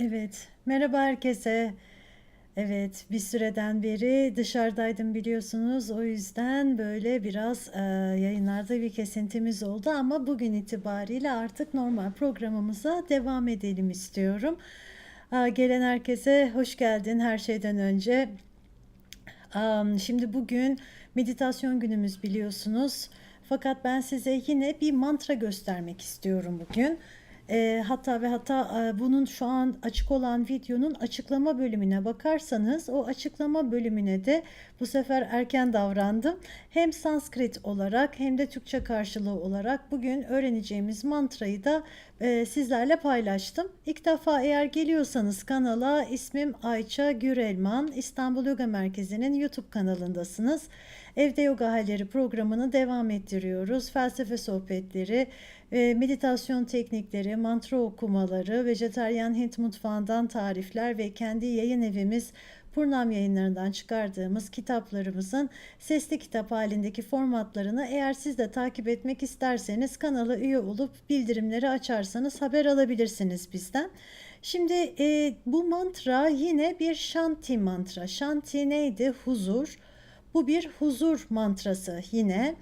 Evet, merhaba herkese. Evet, bir süreden beri dışarıdaydım biliyorsunuz. O yüzden böyle biraz e, yayınlarda bir kesintimiz oldu ama bugün itibariyle artık normal programımıza devam edelim istiyorum. Aa, gelen herkese hoş geldin her şeyden önce. Am, Şimdi bugün meditasyon günümüz biliyorsunuz. Fakat ben size yine bir mantra göstermek istiyorum bugün. Eee, hatta ve hatta eee, bunun şu an açık olan videonun açıklama bölümüne bakarsanız o açıklama bölümüne de bu sefer erken davrandım. Hem Sanskrit olarak hem de Türkçe karşılığı olarak bugün öğreneceğimiz mantrayı da eee, sizlerle paylaştım. İlk defa eğer geliyorsanız kanala ismim Ayça Gürelman. İstanbul Yoga Merkezi'nin YouTube kanalındasınız. Evde Yoga Halleri programını devam ettiriyoruz. Felsefe sohbetleri, e, meditasyon teknikleri, mantra okumaları, vejetaryen Hint mutfağından tarifler ve kendi yayın evimiz Purnam yayınlarından çıkardığımız kitaplarımızın sesli kitap halindeki formatlarını eğer siz de takip etmek isterseniz kanala üye olup bildirimleri açarsanız haber alabilirsiniz bizden. Şimdi e, bu mantra yine bir Shanti mantra. Shanti neydi? Huzur. Bu bir huzur mantrası yine.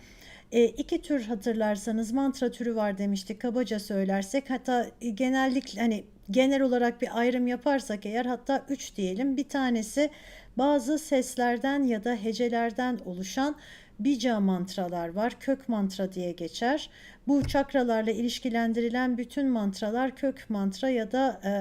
E, iki tür hatırlarsanız mantra türü var demiştik kabaca söylersek hatta e, genellikle hani genel olarak bir ayrım yaparsak eğer hatta üç diyelim bir tanesi bazı seslerden ya da hecelerden oluşan bija mantralar var kök mantra diye geçer bu çakralarla ilişkilendirilen bütün mantralar kök mantra ya da e,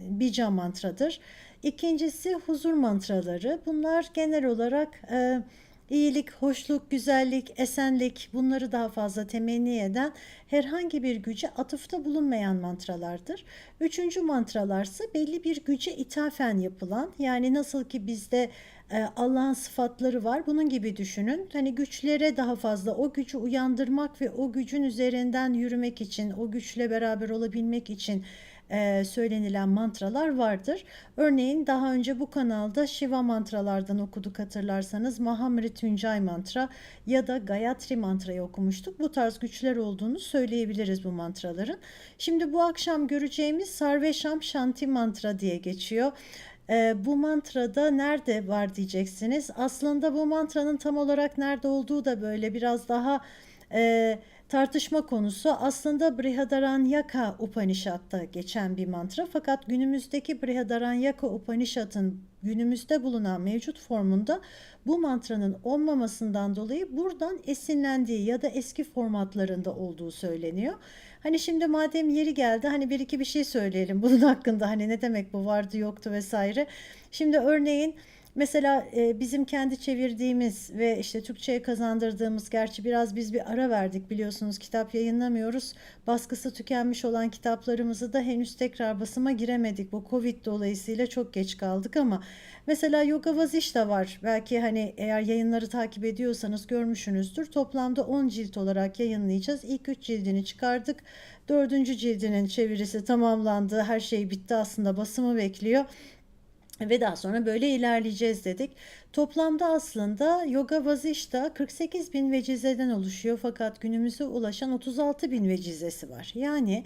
bija mantradır. İkincisi huzur mantraları. Bunlar genel olarak e, iyilik, hoşluk, güzellik, esenlik bunları daha fazla temenni eden herhangi bir güce atıfta bulunmayan mantralardır. Üçüncü mantralarsa belli bir güce ithafen yapılan yani nasıl ki bizde e, Allah'ın sıfatları var bunun gibi düşünün. Hani güçlere daha fazla o gücü uyandırmak ve o gücün üzerinden yürümek için, o güçle beraber olabilmek için e, söylenilen mantralar vardır. Örneğin daha önce bu kanalda Shiva mantralardan okuduk hatırlarsanız Mahamrityunjay mantra ya da Gayatri mantrayı okumuştuk. Bu tarz güçler olduğunu söyleyebiliriz bu mantraların. Şimdi bu akşam göreceğimiz Sarvesham Shanti mantra diye geçiyor. E, bu mantrada nerede var diyeceksiniz. Aslında bu mantranın tam olarak nerede olduğu da böyle biraz daha e, tartışma konusu aslında Brihadaranyaka Upanishad'da geçen bir mantra fakat günümüzdeki Brihadaranyaka Upanishad'ın günümüzde bulunan mevcut formunda bu mantranın olmamasından dolayı buradan esinlendiği ya da eski formatlarında olduğu söyleniyor. Hani şimdi madem yeri geldi hani bir iki bir şey söyleyelim bunun hakkında hani ne demek bu vardı yoktu vesaire. Şimdi örneğin Mesela e, bizim kendi çevirdiğimiz ve işte Türkçe'ye kazandırdığımız, gerçi biraz biz bir ara verdik biliyorsunuz kitap yayınlamıyoruz. Baskısı tükenmiş olan kitaplarımızı da henüz tekrar basıma giremedik. Bu Covid dolayısıyla çok geç kaldık ama mesela Yoga Vazişta var. Belki hani eğer yayınları takip ediyorsanız görmüşsünüzdür. Toplamda 10 cilt olarak yayınlayacağız. İlk 3 cildini çıkardık. Dördüncü cildinin çevirisi tamamlandı. Her şey bitti aslında basımı bekliyor ve daha sonra böyle ilerleyeceğiz dedik. Toplamda aslında Yoga Vazişta 48 bin vecizeden oluşuyor fakat günümüze ulaşan 36 bin vecizesi var. Yani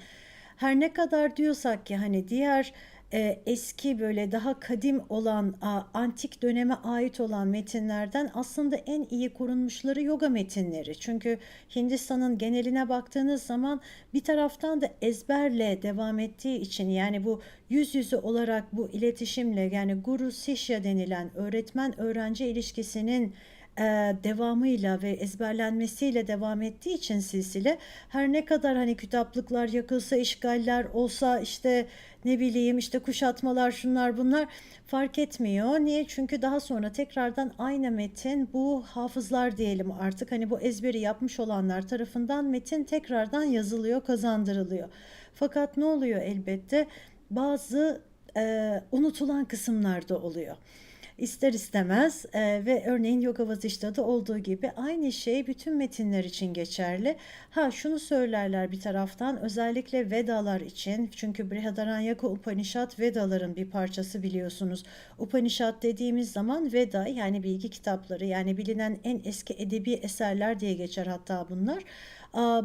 her ne kadar diyorsak ki hani diğer e, eski böyle daha kadim olan antik döneme ait olan metinlerden aslında en iyi korunmuşları yoga metinleri. Çünkü Hindistan'ın geneline baktığınız zaman bir taraftan da ezberle devam ettiği için yani bu yüz yüze olarak bu iletişimle yani guru sishya denilen öğretmen öğrenci ilişkisinin e, devamıyla ve ezberlenmesiyle devam ettiği için silsile her ne kadar hani kitaplıklar yakılsa işgaller olsa işte ne bileyim işte kuşatmalar şunlar bunlar fark etmiyor. Niye? Çünkü daha sonra tekrardan aynı metin bu hafızlar diyelim artık hani bu ezberi yapmış olanlar tarafından metin tekrardan yazılıyor, kazandırılıyor. Fakat ne oluyor elbette? Bazı e, unutulan kısımlarda oluyor. İster istemez e, ve örneğin Yoga Vasishta'da olduğu gibi aynı şey bütün metinler için geçerli. Ha şunu söylerler bir taraftan özellikle Vedalar için çünkü Brihadaranyaka Upanishad Vedaların bir parçası biliyorsunuz. Upanishad dediğimiz zaman Veda yani bilgi kitapları yani bilinen en eski edebi eserler diye geçer hatta bunlar.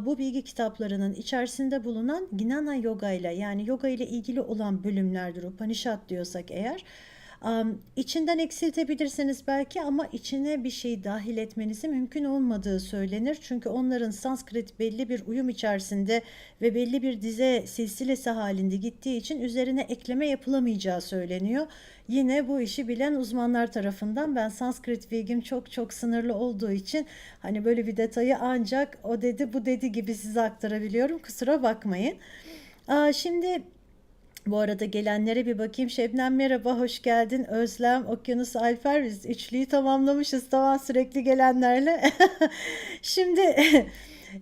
Bu bilgi kitaplarının içerisinde bulunan Gnana Yoga ile yani yoga ile ilgili olan bölümlerdir Upanishad diyorsak eğer. Am, içinden eksiltebilirsiniz belki ama içine bir şey dahil etmenizi mümkün olmadığı söylenir. Çünkü onların Sanskrit belli bir uyum içerisinde ve belli bir dize silsilesi halinde gittiği için üzerine ekleme yapılamayacağı söyleniyor. Yine bu işi bilen uzmanlar tarafından ben Sanskrit bilgim çok çok sınırlı olduğu için hani böyle bir detayı ancak o dedi bu dedi gibi size aktarabiliyorum. Kusura bakmayın. Aa, şimdi bu arada gelenlere bir bakayım. Şebnem merhaba, hoş geldin. Özlem, Okyanus, Alper biz üçlüyü tamamlamışız. Tamam sürekli gelenlerle. Şimdi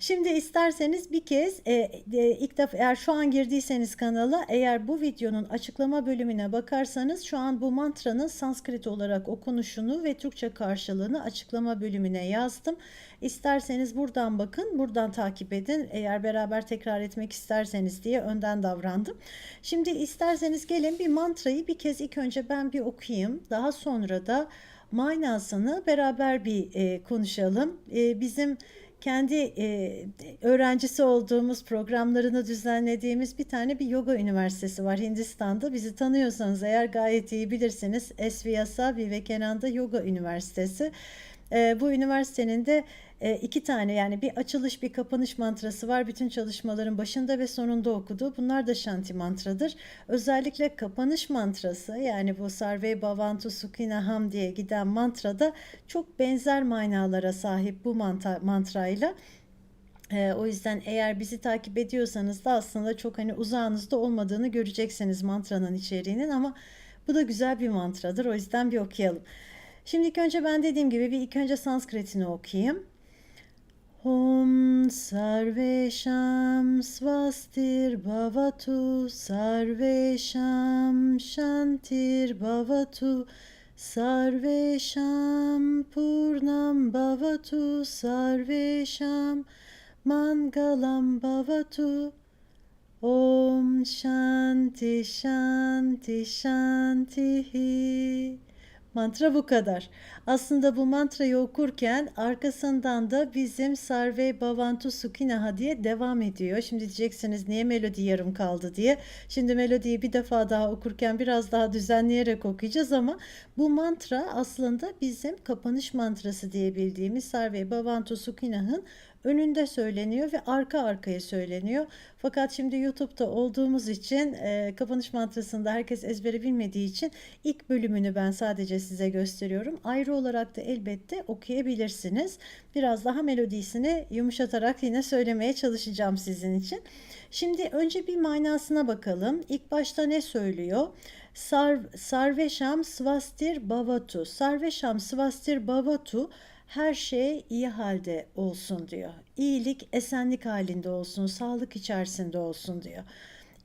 Şimdi isterseniz bir kez e, e, ilk defa eğer şu an girdiyseniz kanala eğer bu videonun açıklama bölümüne bakarsanız şu an bu mantranın Sanskrit olarak okunuşunu ve Türkçe karşılığını açıklama bölümüne yazdım. İsterseniz buradan bakın, buradan takip edin. Eğer beraber tekrar etmek isterseniz diye önden davrandım. Şimdi isterseniz gelin bir mantrayı bir kez ilk önce ben bir okuyayım. Daha sonra da manasını beraber bir e, konuşalım. E, bizim kendi e, öğrencisi olduğumuz programlarını düzenlediğimiz bir tane bir yoga üniversitesi var Hindistan'da. Bizi tanıyorsanız eğer gayet iyi bilirsiniz. Esviyasa Vivekananda Yoga Üniversitesi. E, bu üniversitenin de iki tane yani bir açılış bir kapanış mantrası var. Bütün çalışmaların başında ve sonunda okudu. Bunlar da Shanti mantradır. Özellikle kapanış mantrası yani bu Sarve Bhavantu Sukhinaham diye giden mantrada çok benzer manalara sahip bu mantra, mantrayla. Ee, o yüzden eğer bizi takip ediyorsanız da aslında çok hani uzağınızda olmadığını göreceksiniz mantranın içeriğinin ama bu da güzel bir mantradır. O yüzden bir okuyalım. Şimdi ilk önce ben dediğim gibi bir ilk önce Sanskrit'ini okuyayım. Om Sarvesham Svastir Bhavatu Sarvesham Shantir Bhavatu Sarvesham Purnam Bhavatu Sarvesham Mangalam Bhavatu. Om Shanti Shanti Shanti Mantra bu kadar. Aslında bu mantrayı okurken arkasından da bizim Sarve Bhavantu Sukhinaha diye devam ediyor. Şimdi diyeceksiniz niye melodi yarım kaldı diye. Şimdi melodiyi bir defa daha okurken biraz daha düzenleyerek okuyacağız ama bu mantra aslında bizim kapanış mantrası diye bildiğimiz Sarve Bhavantu Sukhinah'ın önünde söyleniyor ve arka arkaya söyleniyor. Fakat şimdi YouTube'da olduğumuz için e, kapanış mantrasında herkes ezbere bilmediği için ilk bölümünü ben sadece size gösteriyorum. Ayrı olarak da elbette okuyabilirsiniz. Biraz daha melodisini yumuşatarak yine söylemeye çalışacağım sizin için. Şimdi önce bir manasına bakalım. İlk başta ne söylüyor? Sar, Sarveşam Svastir Bavatu. Sarveşam Svastir Bavatu her şey iyi halde olsun diyor. İyilik, esenlik halinde olsun, sağlık içerisinde olsun diyor.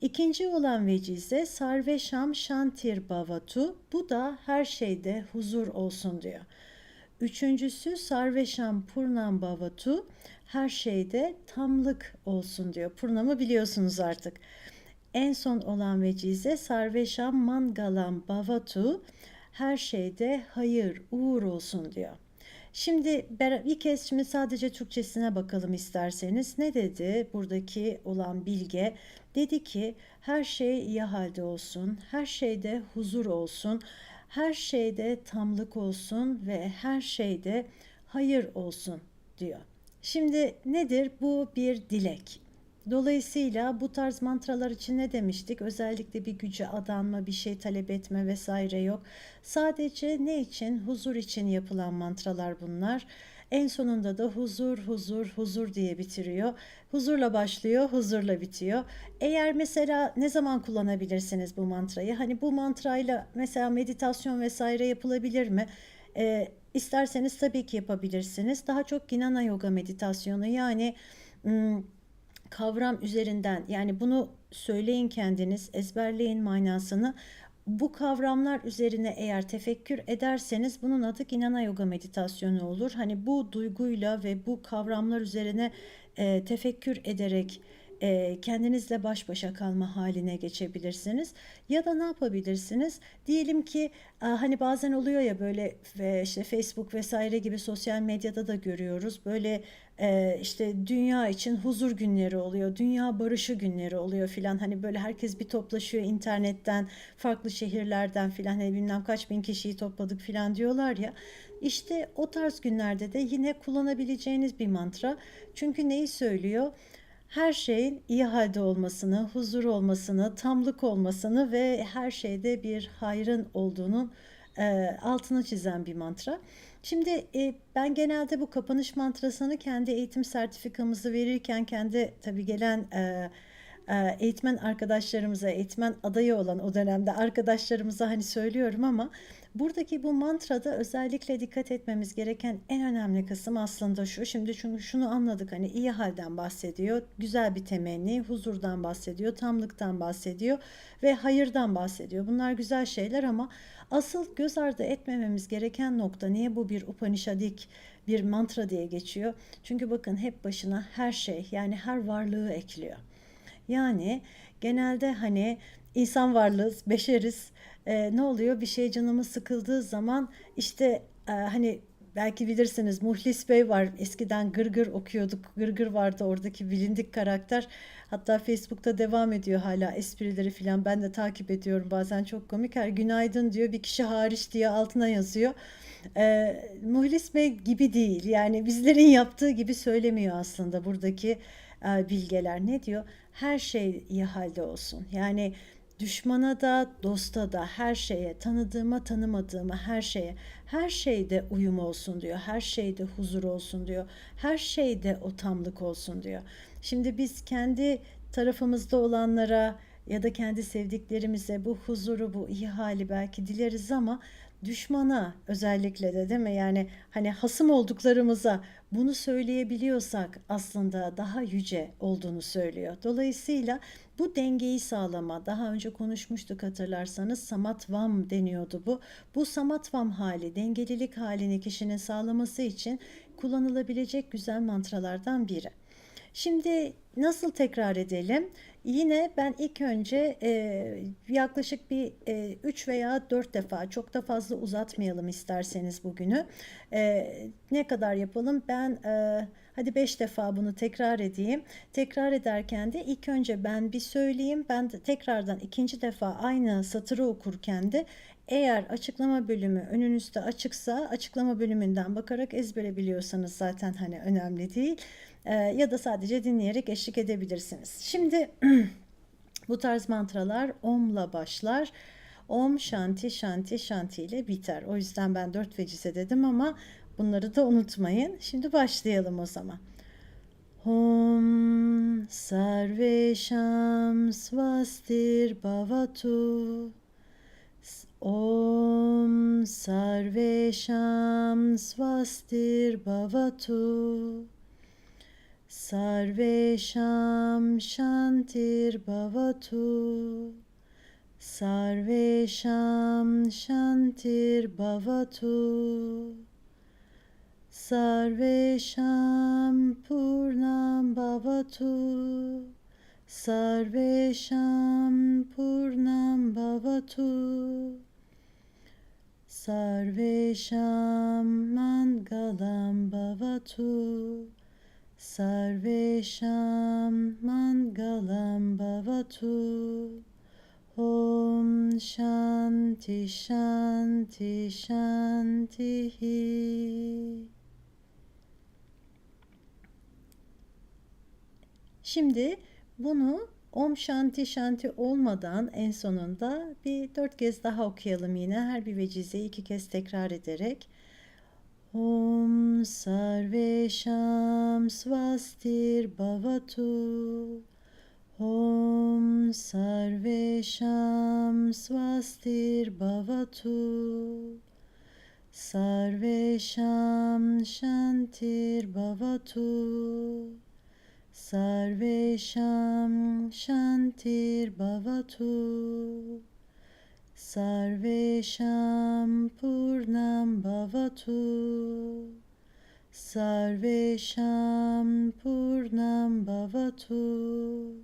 İkinci olan vecize Sarveşam Shantir Bhavatu. Bu da her şeyde huzur olsun diyor. Üçüncüsü Sarveşam Purnam Bhavatu. Her şeyde tamlık olsun diyor. Purnamı biliyorsunuz artık. En son olan vecize Sarveşam Mangalam Bhavatu. Her şeyde hayır, uğur olsun diyor. Şimdi bir kez şimdi sadece Türkçesine bakalım isterseniz. Ne dedi buradaki olan bilge? Dedi ki her şey iyi halde olsun, her şeyde huzur olsun, her şeyde tamlık olsun ve her şeyde hayır olsun diyor. Şimdi nedir? Bu bir dilek. Dolayısıyla bu tarz mantralar için ne demiştik? Özellikle bir güce adanma, bir şey talep etme vesaire yok. Sadece ne için? Huzur için yapılan mantralar bunlar. En sonunda da huzur, huzur, huzur diye bitiriyor. Huzurla başlıyor, huzurla bitiyor. Eğer mesela ne zaman kullanabilirsiniz bu mantrayı? Hani bu mantrayla mesela meditasyon vesaire yapılabilir mi? Ee, isterseniz tabii ki yapabilirsiniz. Daha çok Ginana Yoga meditasyonu yani... Hmm, kavram üzerinden yani bunu söyleyin kendiniz, ezberleyin manasını. Bu kavramlar üzerine eğer tefekkür ederseniz bunun adı Gnana Yoga meditasyonu olur. Hani bu duyguyla ve bu kavramlar üzerine e, tefekkür ederek e, kendinizle baş başa kalma haline geçebilirsiniz. Ya da ne yapabilirsiniz? Diyelim ki e, hani bazen oluyor ya böyle ve işte Facebook vesaire gibi sosyal medyada da görüyoruz. Böyle e, işte dünya için huzur günleri oluyor, dünya barışı günleri oluyor filan. Hani böyle herkes bir toplaşıyor internetten, farklı şehirlerden filan. Hani bilmem kaç bin kişiyi topladık filan diyorlar ya. İşte o tarz günlerde de yine kullanabileceğiniz bir mantra. Çünkü neyi söylüyor? her şeyin iyi halde olmasını, huzur olmasını, tamlık olmasını ve her şeyde bir hayrın olduğunun e, altını çizen bir mantra. Şimdi e, ben genelde bu kapanış mantrasını kendi eğitim sertifikamızı verirken kendi tabii gelen e, e, eğitmen arkadaşlarımıza, eğitmen adayı olan o dönemde arkadaşlarımıza hani söylüyorum ama buradaki bu mantrada özellikle dikkat etmemiz gereken en önemli kısım aslında şu. Şimdi çünkü şunu anladık hani iyi halden bahsediyor, güzel bir temenni, huzurdan bahsediyor, tamlıktan bahsediyor ve hayırdan bahsediyor. Bunlar güzel şeyler ama asıl göz ardı etmememiz gereken nokta niye bu bir Upanishadik bir mantra diye geçiyor? Çünkü bakın hep başına her şey yani her varlığı ekliyor. Yani genelde hani insan varlığız, beşeriz. Ee, ne oluyor? Bir şey canımız sıkıldığı zaman işte e, hani belki bilirsiniz Muhlis Bey var. Eskiden Gırgır okuyorduk. Gırgır vardı oradaki bilindik karakter. Hatta Facebook'ta devam ediyor hala esprileri falan. Ben de takip ediyorum bazen çok komik. Her günaydın diyor bir kişi hariç diye altına yazıyor. Ee, Muhlis Bey gibi değil. Yani bizlerin yaptığı gibi söylemiyor aslında buradaki e, bilgeler. Ne diyor? Her şey iyi halde olsun. Yani düşmana da, dosta da, her şeye, tanıdığıma, tanımadığıma, her şeye, her şeyde uyum olsun diyor. Her şeyde huzur olsun diyor. Her şeyde o tamlık olsun diyor. Şimdi biz kendi tarafımızda olanlara ya da kendi sevdiklerimize bu huzuru, bu iyi hali belki dileriz ama düşmana özellikle de değil mi? Yani hani hasım olduklarımıza bunu söyleyebiliyorsak aslında daha yüce olduğunu söylüyor. Dolayısıyla bu dengeyi sağlama, daha önce konuşmuştuk hatırlarsanız samatvam deniyordu bu. Bu samatvam hali, dengelilik halini kişinin sağlaması için kullanılabilecek güzel mantralardan biri. Şimdi nasıl tekrar edelim? Yine ben ilk önce e, yaklaşık bir e, 3 veya 4 defa çok da fazla uzatmayalım isterseniz bugünü. E, ne kadar yapalım? Ben e, hadi 5 defa bunu tekrar edeyim. Tekrar ederken de ilk önce ben bir söyleyeyim. Ben de tekrardan ikinci defa aynı satırı okurken de eğer açıklama bölümü önünüzde açıksa açıklama bölümünden bakarak ezbere biliyorsanız zaten hani önemli değil. Ee, ya da sadece dinleyerek eşlik edebilirsiniz. Şimdi bu tarz mantralar omla başlar. Om şanti şanti şanti ile biter. O yüzden ben dört vecize dedim ama bunları da unutmayın. Şimdi başlayalım o zaman. Om sarvesham svastir bhavatu Om sarvesham svastir bhavatu. Sarvesham Shantir Bhavatu. Sarvesham Shantir Bhavatu. Sarvesham Purnam Bhavatu. Sarvesham Purnam Bhavatu Sarvesham Mangalam Bhavatu Sarvesham Mangalam Bhavatu Om Shanti Shanti Shanti Şimdi bunu Om Shanti Shanti olmadan en sonunda bir dört kez daha okuyalım yine. Her bir vecizeyi iki kez tekrar ederek. Om Sarvesham Swastir Bhavatu Om Sarvesham Swastir Bhavatu Sarvesham Shantir Bhavatu Sarvesham Shantir Bhavatu. Sarvesham Purnam Bhavatu. Sarvesham Purnam Bhavatu.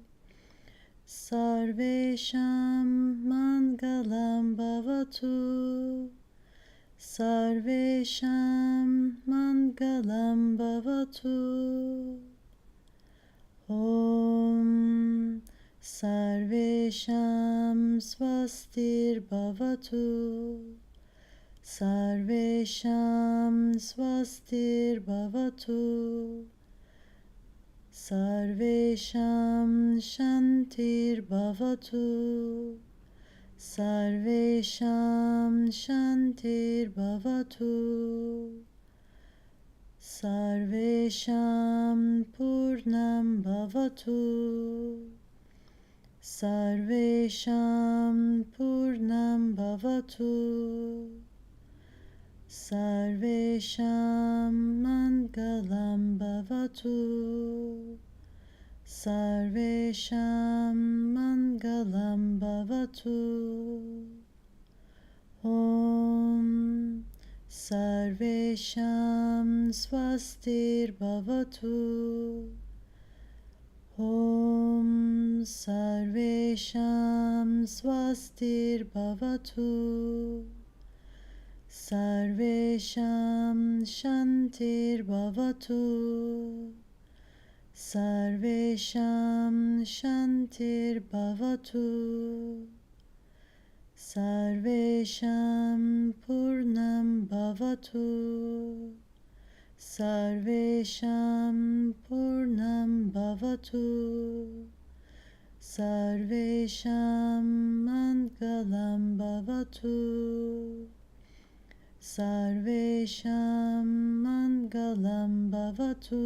Sarvesham Mangalam Bhavatu. Sarvesham Mangalam Bhavatu Om Sarvesham Swastir Bhavatu. Sarvesham Swastir Bhavatu. Sarvesham Shantir Bhavatu. Sarvesham Shantir Bhavatu Sarvesham Purnam Bhavatu Sarvesham Purnam Bhavatu Sarvesham Mangalam Bhavatu Sarvesham Mangalam Bhavatu Om Sarvesham Swastir Bhavatu. Om Sarvesham Swastir Bhavatu. Sarvesham Shantir Bhavatu. Sarvesham Shantir Bhavatu Sarvesham Purnam Bhavatu. Sarvesham Purnam Bhavatu. Sarvesham Mangalam Bhavatu. Sarvesham Mangalam Bhavatu.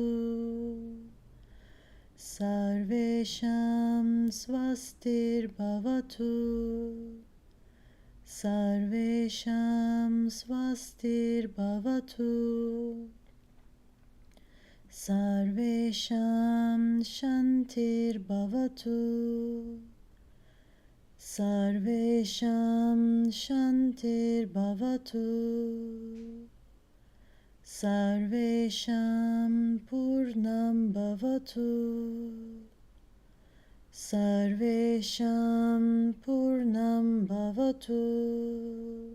Sarvesham Swastir Bhavatu Sarvesham Swastir Bhavatu. Sarvesham Shantir Bhavatu. Sarvesham Shantir Bhavatu. Sarvesham Purnam Bhavatu Sarvesham Purnam Bhavatu.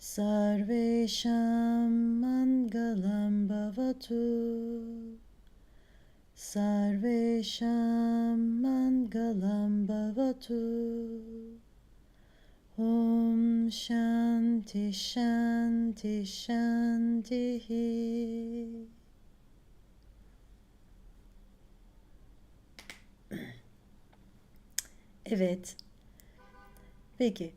Sarvesham Mangalam Bhavatu. Sarvesham Mangalam Bhavatu. Om Shanti Shanti Shanti Evet. Peki.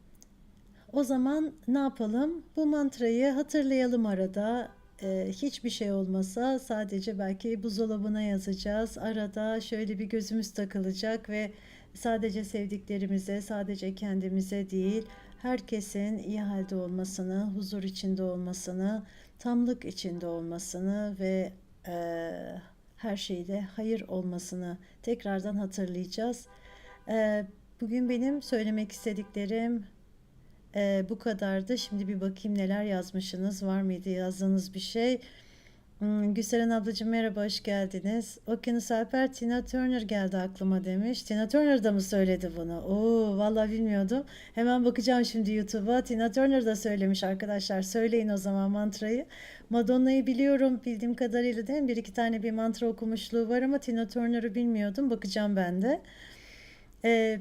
O zaman ne yapalım? Bu mantrayı hatırlayalım arada. Ee, hiçbir şey olmasa sadece belki buzdolabına yazacağız. Arada şöyle bir gözümüz takılacak ve sadece sevdiklerimize, sadece kendimize değil, herkesin iyi halde olmasını, huzur içinde olmasını, tamlık içinde olmasını ve e, her şeyde hayır olmasını tekrardan hatırlayacağız. E, bugün benim söylemek istediklerim e, bu kadardı. Şimdi bir bakayım neler yazmışsınız. Var mıydı yazdığınız bir şey? Hmm, Gülseren ablacığım merhaba, hoş geldiniz. Okyanus Alper, Tina Turner geldi aklıma demiş. Tina Turner da mı söyledi bunu? Oo, vallahi bilmiyordum. Hemen bakacağım şimdi YouTube'a. Tina Turner da söylemiş arkadaşlar. Söyleyin o zaman mantrayı. Madonna'yı biliyorum bildiğim kadarıyla değil mi? Bir iki tane bir mantra okumuşluğu var ama Tina Turner'ı bilmiyordum. Bakacağım ben de. Ee,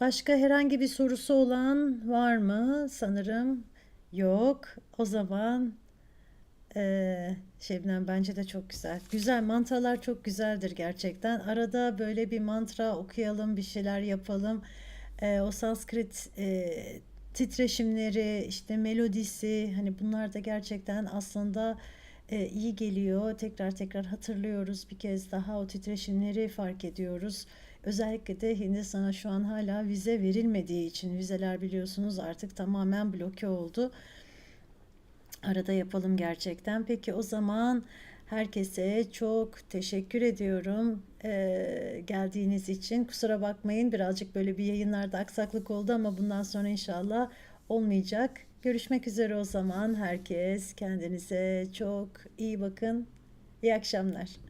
başka herhangi bir sorusu olan var mı? Sanırım yok. O zaman ee, Şebnem bence de çok güzel. Güzel mantralar çok güzeldir gerçekten. Arada böyle bir mantra okuyalım, bir şeyler yapalım. Ee, o Sanskrit e, titreşimleri, işte melodisi, hani bunlar da gerçekten aslında e, iyi geliyor. Tekrar tekrar hatırlıyoruz. Bir kez daha o titreşimleri fark ediyoruz. Özellikle de Hindistan'a şu an hala vize verilmediği için vizeler biliyorsunuz artık tamamen bloke oldu. Arada yapalım gerçekten. Peki o zaman Herkese çok teşekkür ediyorum, eee, geldiğiniz için. Kusura bakmayın, birazcık böyle bir yayınlarda aksaklık oldu ama bundan sonra inşallah olmayacak. Görüşmek üzere o zaman. Herkes kendinize çok iyi bakın. İyi akşamlar.